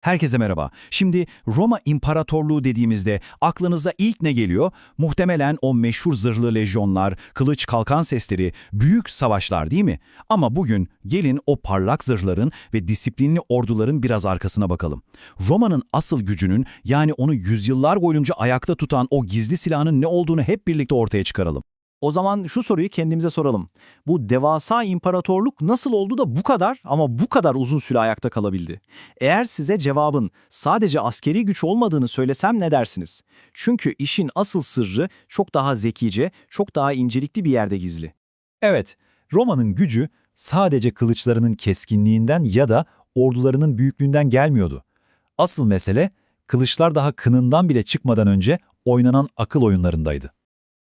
Herkese merhaba. Şimdi Roma İmparatorluğu dediğimizde aklınıza ilk ne geliyor? Muhtemelen o meşhur zırhlı lejyonlar, kılıç kalkan sesleri, büyük savaşlar değil mi? Ama bugün gelin o parlak zırhların ve disiplinli orduların biraz arkasına bakalım. Roma'nın asıl gücünün yani onu yüzyıllar boyunca ayakta tutan o gizli silahın ne olduğunu hep birlikte ortaya çıkaralım. O zaman şu soruyu kendimize soralım. Bu devasa imparatorluk nasıl oldu da bu kadar ama bu kadar uzun süre ayakta kalabildi? Eğer size cevabın sadece askeri güç olmadığını söylesem ne dersiniz? Çünkü işin asıl sırrı çok daha zekice, çok daha incelikli bir yerde gizli. Evet, Roma'nın gücü sadece kılıçlarının keskinliğinden ya da ordularının büyüklüğünden gelmiyordu. Asıl mesele, kılıçlar daha kınından bile çıkmadan önce oynanan akıl oyunlarındaydı.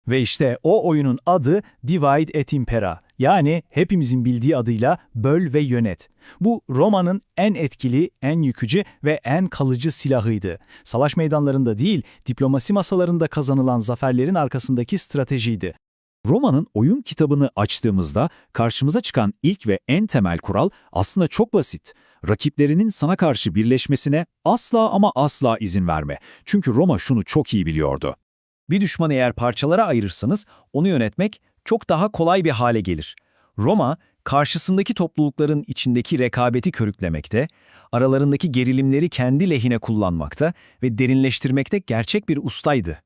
Ve işte o oyunun adı Divide et Impera. Yani hepimizin bildiği adıyla böl ve yönet. Bu Roma'nın en etkili, en yıkıcı ve en kalıcı silahıydı. Savaş meydanlarında değil, diplomasi masalarında kazanılan zaferlerin arkasındaki stratejiydi. Roma'nın oyun kitabını açtığımızda karşımıza çıkan ilk ve en temel kural aslında çok basit. Rakiplerinin sana karşı birleşmesine asla ama asla izin verme. Çünkü Roma şunu çok iyi biliyordu. Bir düşmanı eğer parçalara ayırırsanız onu yönetmek çok daha kolay bir hale gelir. Roma, karşısındaki toplulukların içindeki rekabeti körüklemekte, aralarındaki gerilimleri kendi lehine kullanmakta ve derinleştirmekte gerçek bir ustaydı.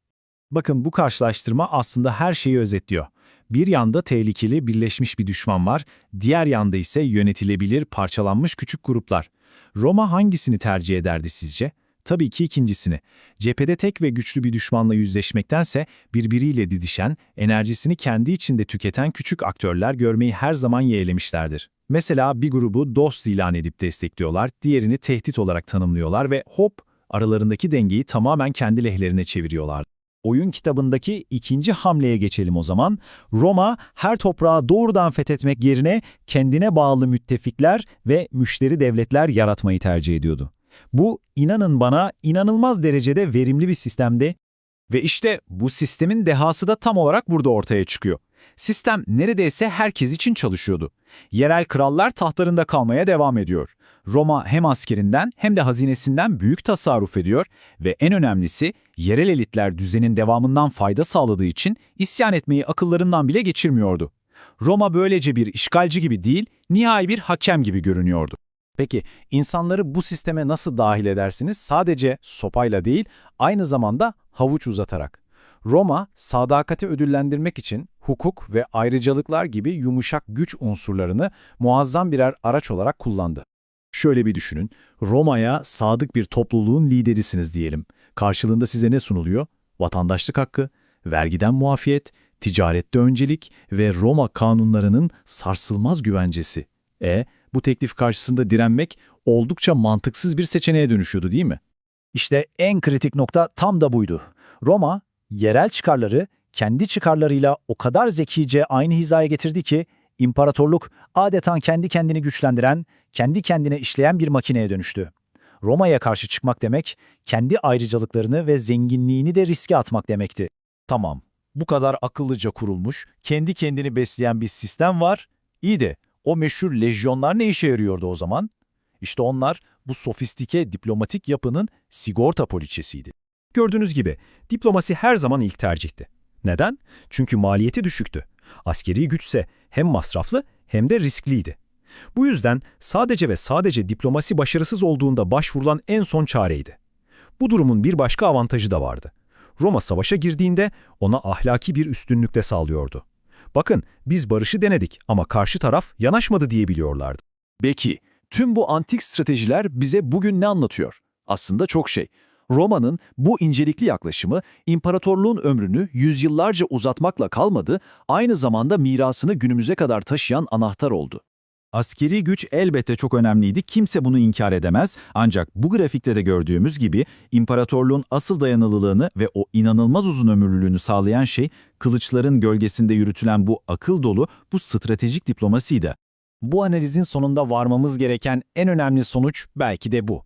Bakın bu karşılaştırma aslında her şeyi özetliyor. Bir yanda tehlikeli, birleşmiş bir düşman var, diğer yanda ise yönetilebilir, parçalanmış küçük gruplar. Roma hangisini tercih ederdi sizce? Tabii ki ikincisini. Cephede tek ve güçlü bir düşmanla yüzleşmektense birbiriyle didişen, enerjisini kendi içinde tüketen küçük aktörler görmeyi her zaman yeğlemişlerdir. Mesela bir grubu dost ilan edip destekliyorlar, diğerini tehdit olarak tanımlıyorlar ve hop aralarındaki dengeyi tamamen kendi lehlerine çeviriyorlar. Oyun kitabındaki ikinci hamleye geçelim o zaman. Roma her toprağı doğrudan fethetmek yerine kendine bağlı müttefikler ve müşteri devletler yaratmayı tercih ediyordu. Bu inanın bana inanılmaz derecede verimli bir sistemdi ve işte bu sistemin dehası da tam olarak burada ortaya çıkıyor. Sistem neredeyse herkes için çalışıyordu. Yerel krallar tahtlarında kalmaya devam ediyor. Roma hem askerinden hem de hazinesinden büyük tasarruf ediyor ve en önemlisi yerel elitler düzenin devamından fayda sağladığı için isyan etmeyi akıllarından bile geçirmiyordu. Roma böylece bir işgalci gibi değil, nihai bir hakem gibi görünüyordu. Peki insanları bu sisteme nasıl dahil edersiniz? Sadece sopayla değil, aynı zamanda havuç uzatarak. Roma, sadakati ödüllendirmek için hukuk ve ayrıcalıklar gibi yumuşak güç unsurlarını muazzam birer araç olarak kullandı. Şöyle bir düşünün, Roma'ya sadık bir topluluğun liderisiniz diyelim. Karşılığında size ne sunuluyor? Vatandaşlık hakkı, vergiden muafiyet, ticarette öncelik ve Roma kanunlarının sarsılmaz güvencesi. E, bu teklif karşısında direnmek oldukça mantıksız bir seçeneğe dönüşüyordu değil mi? İşte en kritik nokta tam da buydu. Roma, yerel çıkarları kendi çıkarlarıyla o kadar zekice aynı hizaya getirdi ki, imparatorluk adeta kendi kendini güçlendiren, kendi kendine işleyen bir makineye dönüştü. Roma'ya karşı çıkmak demek, kendi ayrıcalıklarını ve zenginliğini de riske atmak demekti. Tamam, bu kadar akıllıca kurulmuş, kendi kendini besleyen bir sistem var. İyi de o meşhur lejyonlar ne işe yarıyordu o zaman? İşte onlar bu sofistike diplomatik yapının sigorta poliçesiydi. Gördüğünüz gibi diplomasi her zaman ilk tercihti. Neden? Çünkü maliyeti düşüktü. Askeri güçse hem masraflı hem de riskliydi. Bu yüzden sadece ve sadece diplomasi başarısız olduğunda başvurulan en son çareydi. Bu durumun bir başka avantajı da vardı. Roma savaşa girdiğinde ona ahlaki bir üstünlükle sağlıyordu. Bakın biz barışı denedik ama karşı taraf yanaşmadı diyebiliyorlardı. Peki tüm bu antik stratejiler bize bugün ne anlatıyor? Aslında çok şey. Roma'nın bu incelikli yaklaşımı imparatorluğun ömrünü yüzyıllarca uzatmakla kalmadı, aynı zamanda mirasını günümüze kadar taşıyan anahtar oldu. Askeri güç elbette çok önemliydi, kimse bunu inkar edemez. Ancak bu grafikte de gördüğümüz gibi imparatorluğun asıl dayanıklılığını ve o inanılmaz uzun ömürlülüğünü sağlayan şey kılıçların gölgesinde yürütülen bu akıl dolu, bu stratejik diplomasiydi. Bu analizin sonunda varmamız gereken en önemli sonuç belki de bu.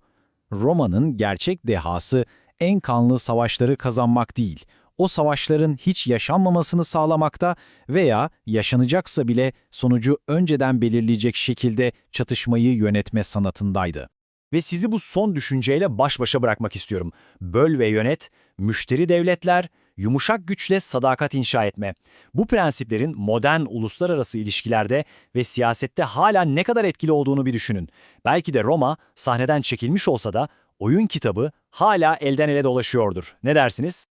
Roma'nın gerçek dehası en kanlı savaşları kazanmak değil, o savaşların hiç yaşanmamasını sağlamakta veya yaşanacaksa bile sonucu önceden belirleyecek şekilde çatışmayı yönetme sanatındaydı. Ve sizi bu son düşünceyle baş başa bırakmak istiyorum. Böl ve yönet, müşteri devletler, yumuşak güçle sadakat inşa etme. Bu prensiplerin modern uluslararası ilişkilerde ve siyasette hala ne kadar etkili olduğunu bir düşünün. Belki de Roma sahneden çekilmiş olsa da oyun kitabı hala elden ele dolaşıyordur. Ne dersiniz?